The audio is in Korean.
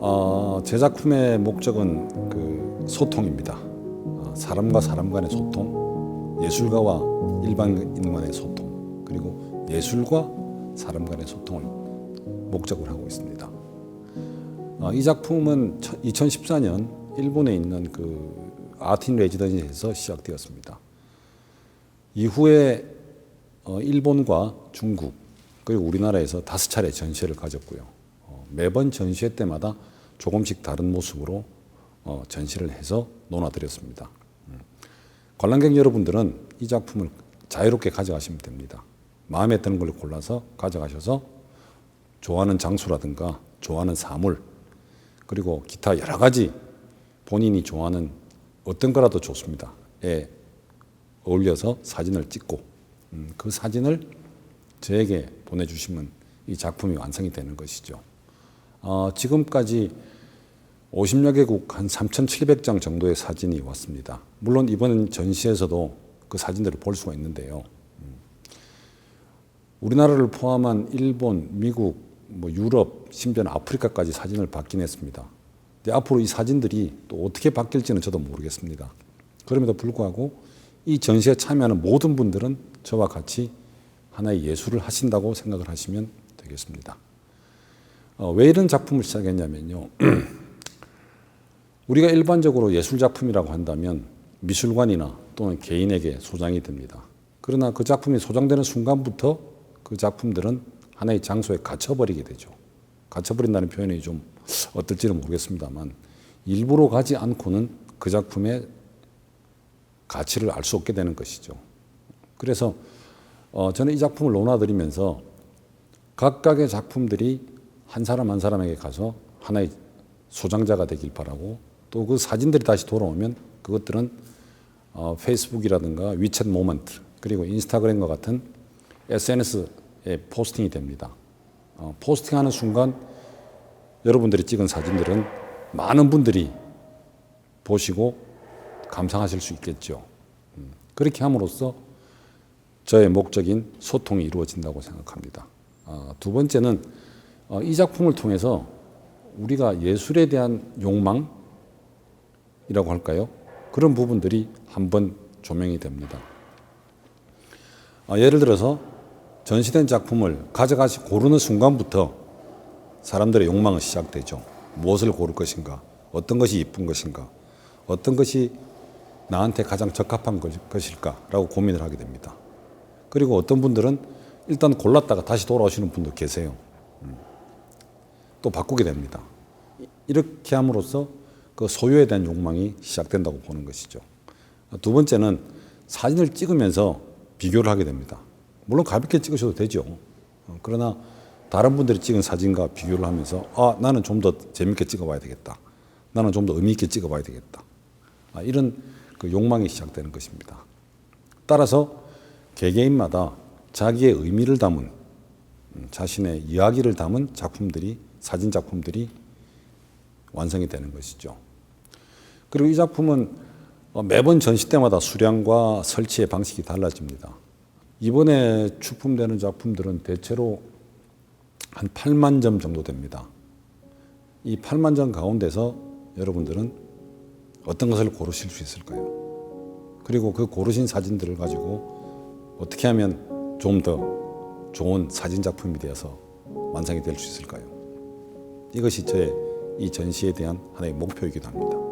어, 제 작품의 목적은 그 소통입니다. 어, 사람과 사람 간의 소통, 예술가와 일반인 간의 소통, 그리고 예술과 사람 간의 소통을 목적으로 하고 있습니다. 어, 이 작품은 2014년 일본에 있는 그 아틴 레지던시에서 시작되었습니다. 이후에 어, 일본과 중국 그리고 우리나라에서 다섯 차례 전시회를 가졌고요. 어, 매번 전시회 때마다 조금씩 다른 모습으로 어, 전시를 해서 논하드렸습니다. 음. 관람객 여러분들은 이 작품을 자유롭게 가져가시면 됩니다. 마음에 드는 걸 골라서 가져가셔서 좋아하는 장소라든가 좋아하는 사물 그리고 기타 여러 가지 본인이 좋아하는 어떤 거라도 좋습니다. 에 어울려서 사진을 찍고 음, 그 사진을 저에게 보내주시면 이 작품이 완성이 되는 것이죠. 어, 지금까지 50여 개국 한 3,700장 정도의 사진이 왔습니다. 물론 이번 전시에서도 그 사진들을 볼 수가 있는데요. 음. 우리나라를 포함한 일본, 미국, 뭐 유럽, 심지어는 아프리카까지 사진을 받긴 했습니다. 근데 앞으로 이 사진들이 또 어떻게 바뀔지는 저도 모르겠습니다. 그럼에도 불구하고 이 전시에 참여하는 모든 분들은 저와 같이 하나의 예술을 하신다고 생각을 하시면 되겠습니다. 어, 왜 이런 작품을 시작했냐면요. 우리가 일반적으로 예술 작품이라고 한다면 미술관이나 또는 개인에게 소장이 됩니다. 그러나 그 작품이 소장되는 순간부터 그 작품들은 하나의 장소에 갇혀버리게 되죠. 갇혀버린다는 표현이 좀 어떨지는 모르겠습니다만 일부러 가지 않고는 그 작품의 가치를 알 수 없게 되는 것이죠. 그래서 어, 저는 이 작품을 논하드리면서 각각의 작품들이 한 사람 한 사람에게 가서 하나의 소장자가 되길 바라고 또 그 사진들이 다시 돌아오면 그것들은 어, 페이스북이라든가 위챗 모먼트 그리고 인스타그램과 같은 SNS에 포스팅이 됩니다. 어, 포스팅하는 순간 여러분들이 찍은 사진들은 많은 분들이 보시고 감상하실 수 있겠죠. 음, 그렇게 함으로써 저의 목적인 소통이 이루어진다고 생각합니다. 어, 두 번째는 어, 이 작품을 통해서 우리가 예술에 대한 욕망이라고 할까요? 그런 부분들이 한번 조명이 됩니다. 어, 예를 들어서 전시된 작품을 가져가시 고르는 순간부터 사람들의 욕망은 시작되죠. 무엇을 고를 것인가? 어떤 것이 이쁜 것인가? 어떤 것이 나한테 가장 적합한 것일까라고 고민을 하게 됩니다. 그리고 어떤 분들은 일단 골랐다가 다시 돌아오시는 분도 계세요. 음. 또 바꾸게 됩니다. 이렇게 함으로써 그 소유에 대한 욕망이 시작된다고 보는 것이죠. 두 번째는 사진을 찍으면서 비교를 하게 됩니다. 물론 가볍게 찍으셔도 되죠. 어, 그러나 다른 분들이 찍은 사진과 비교를 하면서 아 나는 좀 더 재밌게 찍어봐야 되겠다. 나는 좀 더 의미 있게 찍어봐야 되겠다. 아, 이런 그 욕망이 시작되는 것입니다. 따라서 개개인마다 자기의 의미를 담은 음, 자신의 이야기를 담은 작품들이 사진 작품들이 완성이 되는 것이죠. 그리고 이 작품은 어, 매번 전시 때마다 수량과 설치의 방식이 달라집니다. 이번에 출품되는 작품들은 대체로 한 8만 점 정도 됩니다. 이 8만 점 가운데서 여러분들은 어떤 것을 고르실 수 있을까요? 그리고 그 고르신 사진들을 가지고 어떻게 하면 좀 더 좋은 사진 작품이 되어서 완성이 될 수 있을까요? 이것이 저의 이 전시에 대한 하나의 목표이기도 합니다.